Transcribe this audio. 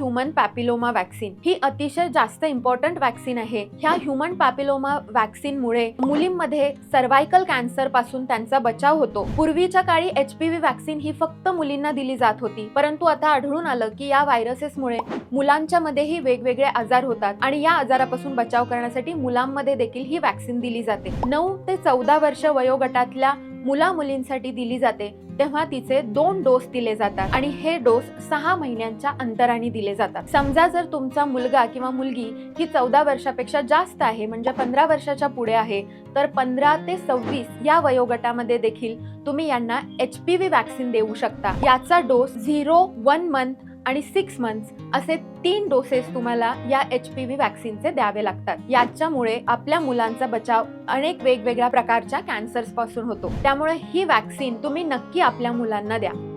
Human papilloma vaccine ही अतिशय जास्त important vaccine आहे. ह्या ह्युमन पॅपिलोमा वॅक्सिनमुळे मुलींमध्ये सर्वायकल कॅन्सरपासून त्यांचा बचाव होतो. पूर्वीच्या काळी एच पी व्ही वॅक्सिन ही फक्त मुलींना दिली जात होती. परंतु आता आढळून आलं की या व्हायरसेसमुळे मुलांच्या मध्येही वेगवेगळे आजार होतात आणि या आजारापासून बचाव करण्यासाठी मुलांमध्ये देखील ही वॅक्सिन दिली जाते. नऊ ते चौदा वर्ष वयोगटातल्या मुला मुलींसाठी दिली जाते तेव्हा तिचे दोन डोस दिले जातात आणि हे डोस सहा महिन्यांच्या अंतराने दिले जातात. समजा जर तुमचा मुलगा किंवा मुलगी ही चौदा वर्षापेक्षा जास्त आहे म्हणजे पंधरा वर्षाच्या पुढे आहे तर पंधरा ते सव्वीस या वयोगटामध्ये देखील तुम्ही यांना एच पी व्ही वॅक्सिन देऊ शकता. याचा डोस झिरो वन मंथ आणि सिक्स मंथ्स असे तीन डोसेस तुम्हाला या एच पी व्ही वॅक्सिनचे द्यावे लागतात. याच्यामुळे आपल्या मुलांचा बचाव अनेक वेगवेगळ्या प्रकारच्या कॅन्सर्सपासून होतो. त्यामुळे ही वॅक्सिन तुम्ही नक्की आपल्या मुलांना द्या.